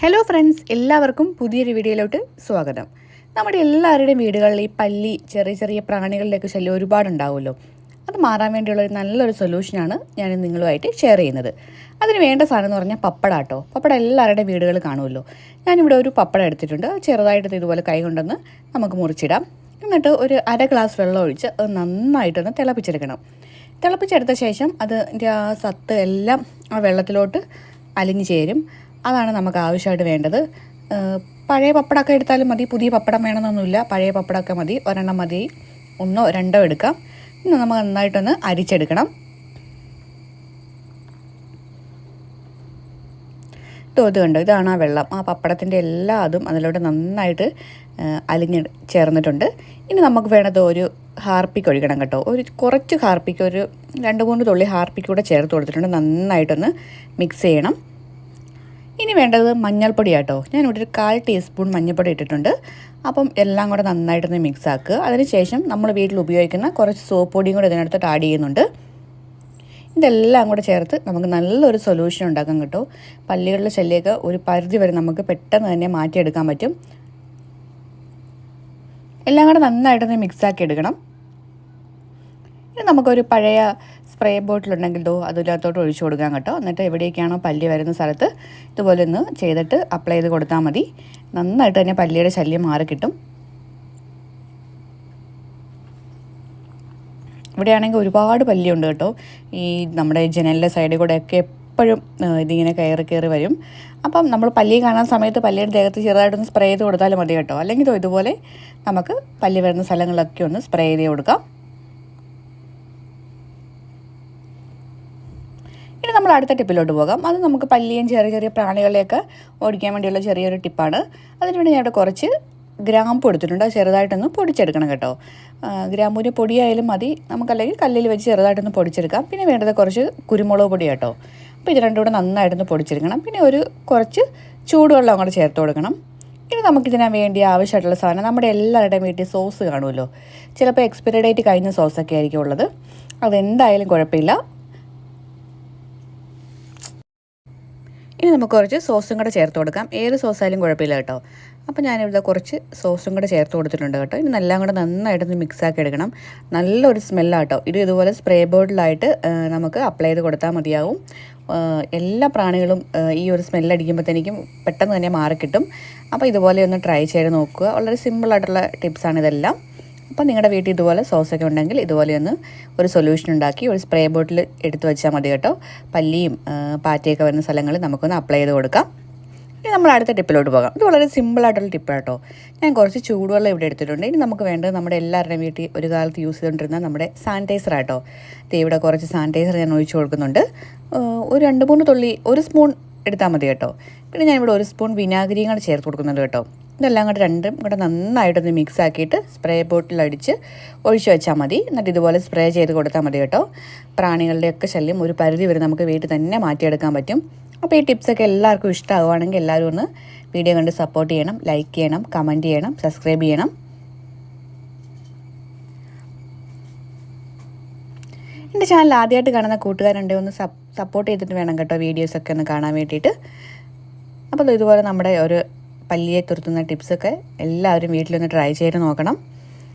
Hello friends എല്ലാവർക്കും പുതിയൊരു വീഡിയോയിലോട്ട് സ്വാഗതം. നമ്മുടെ എല്ലാവരുടെയും വീടുകളിൽ ഈ പല്ലി ചെറിയ ചെറിയ പ്രാണികളുടെയൊക്കെ ശല്യം ഒരുപാടുണ്ടാവുമല്ലോ. അത് മാറാൻ വേണ്ടിയുള്ള ഒരു നല്ലൊരു സൊല്യൂഷനാണ് ഞാൻ നിങ്ങളുമായിട്ട് ഷെയർ ചെയ്യുന്നത്. അതിന് വേണ്ട സാധനം എന്ന് പറഞ്ഞാൽ പപ്പട കേട്ടോ പപ്പട എല്ലാവരുടെയും വീടുകൾ കാണുമല്ലോ. ഞാനിവിടെ ഒരു പപ്പട എടുത്തിട്ടുണ്ട്. ചെറുതായിട്ട് ഇതുപോലെ കൈ കൊണ്ടൊന്ന് നമുക്ക് മുറിച്ചിടാം. എന്നിട്ട് ഒരു അര ഗ്ലാസ് വെള്ളം ഒഴിച്ച് അത് നന്നായിട്ടൊന്ന് തിളപ്പിച്ചെടുക്കണം. തിളപ്പിച്ചെടുത്ത ശേഷം അതിന്റെ ആ സത്ത് എല്ലാം ആ വെള്ളത്തിലോട്ട് അലിഞ്ഞു ചേരും. അതാണ് നമുക്ക് ആവശ്യമായിട്ട് വേണ്ടത്. പഴയ പപ്പടമൊക്കെ എടുത്താലും മതി പുതിയ പപ്പടം വേണമെന്നൊന്നുമില്ല. പഴയ പപ്പടമൊക്കെ മതി. ഒരെണ്ണം മതി. ഒന്നോ രണ്ടോ എടുക്കാം. ഇന്ന് നമുക്ക് നന്നായിട്ടൊന്ന് അരിച്ചെടുക്കണം. തോത് കണ്ടോ? ഇതാണ് ആ വെള്ളം. ആ പപ്പടത്തിന്റെ എല്ലാ അതും അതിലൂടെ നന്നായിട്ട് അലിഞ്ഞ് ചേർന്നിട്ടുണ്ട്. ഇനി നമുക്ക് വേണ്ടത് ഒരു ഹാർപ്പിക്ക് ഒഴിക്കണം കേട്ടോ. ഒരു കുറച്ച് ഹാർപ്പിക്ക് ഒരു രണ്ട് മൂന്ന് തുള്ളി ഹാർപ്പിക്ക് കൂടെ ചേർത്ത് കൊടുത്തിട്ടുണ്ട്. നന്നായിട്ടൊന്ന് മിക്സ് ചെയ്യണം. ഇനി വേണ്ടത് മഞ്ഞൾപ്പൊടി ആട്ടോ ഞാൻ ഇവിടെ ഒരു കാൽ ടീസ്പൂൺ മഞ്ഞൾപ്പൊടി ഇട്ടിട്ടുണ്ട്. അപ്പം എല്ലാം കൂടെ നന്നായിട്ടൊന്ന് മിക്സ് ആക്കുക അതിനുശേഷം നമ്മൾ വീട്ടിൽ ഉപയോഗിക്കുന്ന കുറച്ച് സോപ്പ് പൊടിയും കൂടെ ഇതിനടുത്തോട്ട് ആഡ് ചെയ്യുന്നുണ്ട്. ഇതെല്ലാം കൂടെ ചേർത്ത് നമുക്ക് നല്ലൊരു സൊല്യൂഷൻ ഉണ്ടാക്കാൻ കിട്ടും. പല്ലികളുടെ ശല്യമൊക്കെ ഒരു പരിധി വരെ നമുക്ക് പെട്ടെന്ന് തന്നെ മാറ്റിയെടുക്കാൻ പറ്റും. എല്ലാം കൂടെ നന്നായിട്ടൊന്ന് മിക്സാക്കി എടുക്കണം. ഇനി നമുക്കൊരു പഴയ സ്പ്രേ ബോട്ടിലുണ്ടെങ്കിൽ ദോ അതിനകത്തോട്ട് ഒഴിച്ചു കൊടുക്കാം കേട്ടോ. എന്നിട്ട് എവിടെയൊക്കെയാണോ പല്ലി വരുന്ന സ്ഥലത്ത് ഇതുപോലെ ഒന്ന് ചെയ്തിട്ട് അപ്ലൈ ചെയ്ത് കൊടുത്താൽ മതി. നന്നായിട്ട് തന്നെ പല്ലിയുടെ ശല്യം മാറി കിട്ടും. ഇവിടെയാണെങ്കിൽ ഒരുപാട് പല്ലിയുണ്ട് കേട്ടോ. ഈ നമ്മുടെ ജനലിന്റെ സൈഡിൽ കൂടെയൊക്കെ എപ്പോഴും ഇതിങ്ങനെ കയറി കയറി വരും. അപ്പം നമ്മൾ പല്ലി കാണാൻ സമയത്ത് പല്ലിയുടെ ദേഹത്ത് ചെറുതായിട്ടൊന്ന് സ്പ്രേ ചെയ്ത് കൊടുത്താലും മതി കേട്ടോ. അല്ലെങ്കിൽ ഇതുപോലെ നമുക്ക് പല്ലി വരുന്ന സ്ഥലങ്ങളിലൊക്കെ ഒന്ന് സ്പ്രേ ചെയ്ത് കൊടുക്കാം. ഇനി നമ്മൾ അടുത്ത ടിപ്പിലോട്ട് പോകാം. അത് നമുക്ക് പല്ലിയും ചെറിയ ചെറിയ പ്രാണികളെയൊക്കെ ഓടിക്കാൻ വേണ്ടിയുള്ള ചെറിയൊരു ടിപ്പാണ്. അതിനുവേണ്ടി ഞാൻ ഇവിടെ കുറച്ച് ഗ്രാമ്പു എടുത്തിട്ടുണ്ട്. അത് ചെറുതായിട്ടൊന്ന് പൊടിച്ചെടുക്കണം കേട്ടോ. ഗ്രാമ്പൂരി പൊടിയായാലും മതി. നമുക്കല്ലെങ്കിൽ കല്ലിൽ വെച്ച് ചെറുതായിട്ടൊന്ന് പൊടിച്ചെടുക്കാം. പിന്നെ വേണ്ടത് കുറച്ച് കുരുമുളക് പൊടി കേട്ടോ. അപ്പോൾ ഇത് രണ്ടും കൂടെ നന്നായിട്ടൊന്ന് പൊടിച്ചെടുക്കണം. പിന്നെ ഒരു കുറച്ച് ചൂടുവെള്ളം അങ്ങോട്ട് ചേർത്ത് കൊടുക്കണം. ഇനി നമുക്കിതിനാ വേണ്ടി ആവശ്യമായിട്ടുള്ള സാധനം നമ്മുടെ എല്ലാവരുടെയും വീട്ടിൽ സോസ് കാണുമല്ലോ. ചിലപ്പോൾ എക്സ്പയറി ഡേറ്റ് കഴിഞ്ഞ സോസൊക്കെ ആയിരിക്കും ഉള്ളത്. അതെന്തായാലും കുഴപ്പമില്ല. ഇനി നമുക്ക് കുറച്ച് സോസും കൂടെ ചേർത്ത് കൊടുക്കാം. ഏത് സോസായാലും കുഴപ്പമില്ല കേട്ടോ. അപ്പോൾ ഞാനിവിടെ കുറച്ച് സോസും കൂടെ ചേർത്ത് കൊടുത്തിട്ടുണ്ട് കേട്ടോ. ഇനി എല്ലാം കൂടെ നന്നായിട്ടൊന്ന് മിക്സ് ആക്കി എടുക്കണം. നല്ലൊരു സ്മെല്ലാട്ടോ ഇത് ഇതുപോലെ സ്പ്രേ ബോർഡിലായിട്ട് നമുക്ക് അപ്ലൈ ചെയ്ത് കൊടുത്താൽ മതിയാവും. എല്ലാ പ്രാണികളും ഈ ഒരു സ്മെല്ലടിക്കുമ്പോഴത്തേക്കും പെട്ടെന്ന് തന്നെ മാറിക്കിട്ടും. അപ്പോൾ ഇതുപോലെ ഒന്ന് ട്രൈ ചെയ്ത് നോക്കുക. വളരെ സിമ്പിളായിട്ടുള്ള ടിപ്സാണ് ഇതെല്ലാം. അപ്പോൾ നിങ്ങളുടെ വീട്ടിൽ ഇതുപോലെ സോസൊക്കെ ഉണ്ടെങ്കിൽ ഇതുപോലെ ഒന്ന് ഒരു സൊല്യൂഷൻ ഉണ്ടാക്കി ഒരു സ്പ്രേ ബോട്ടിൽ എടുത്തു വെച്ചാൽ മതി കേട്ടോ. പല്ലിയും പാറ്റയൊക്കെ വരുന്ന സ്ഥലങ്ങളിൽ നമുക്കൊന്ന് അപ്ലൈ ചെയ്ത് കൊടുക്കാം. ഇനി നമ്മൾ അടുത്ത ടിപ്പിലോട്ട് പോകാം. ഇത് വളരെ സിമ്പിളായിട്ടുള്ള ടിപ്പാണ് കേട്ടോ ഞാൻ കുറച്ച് ചൂടുവെള്ളം ഇവിടെ എടുത്തിട്ടുണ്ട്. ഇനി നമുക്ക് വേണ്ടത് നമ്മുടെ എല്ലാവരുടെയും വീട്ടിൽ ഒരു കാലത്ത് യൂസ് ചെയ്തുകൊണ്ടിരുന്ന നമ്മുടെ സാനിറ്റൈസർ ആട്ടോ. ഇവിടെ കുറച്ച് സാനിറ്റൈസർ ഞാൻ ഒഴിച്ചു കൊടുക്കുന്നുണ്ട്. ഒരു രണ്ട് മൂന്ന് തുള്ളി ഒരു സ്പൂൺ എടുത്താൽ മതി കേട്ടോ. പിന്നെ ഞാൻ ഇവിടെ ഒരു സ്പൂൺ വിനാഗിരിയും കൂടെ ചേർത്ത് കൊടുക്കുന്നുണ്ട് കേട്ടോ. ഇതെല്ലാം കൂടെ രണ്ടും കൂടെ നന്നായിട്ടൊന്ന് മിക്സ് ആക്കിയിട്ട് സ്പ്രേ ബോട്ടിൽ അടിച്ച് ഒഴിച്ചു വെച്ചാൽ മതി. എന്നിട്ട് ഇതുപോലെ സ്പ്രേ ചെയ്ത് കൊടുത്താൽ മതി കേട്ടോ. പ്രാണികളുടെയൊക്കെ ശല്യം ഒരു പരിധി വരെ നമുക്ക് വീട്ടിൽ തന്നെ മാറ്റിയെടുക്കാൻ പറ്റും. അപ്പോൾ ഈ ടിപ്സൊക്കെ എല്ലാവർക്കും ഇഷ്ടമാവുകയാണെങ്കിൽ എല്ലാവരും ഒന്ന് വീഡിയോ കണ്ട് സപ്പോർട്ട് ചെയ്യണം ലൈക്ക് ചെയ്യണം കമന്റ് ചെയ്യണം സബ്സ്ക്രൈബ് ചെയ്യണം. എന്റെ ചാനൽ ആദ്യമായിട്ട് കാണുന്ന കൂട്ടുകാരുണ്ട് ഒന്ന് സപ്പോർട്ട് ചെയ്തിട്ട് വേണം കേട്ടോ വീഡിയോസൊക്കെ ഒന്ന് കാണാൻ വേണ്ടിയിട്ട്. അപ്പോൾ ഇതുപോലെ നമ്മുടെ ഒരു പല്ലിയെ തുരുത്തുന്ന ടിപ്സൊക്കെ എല്ലാവരും വീട്ടിലൊന്ന് ട്രൈ ചെയ്ത് നോക്കണം.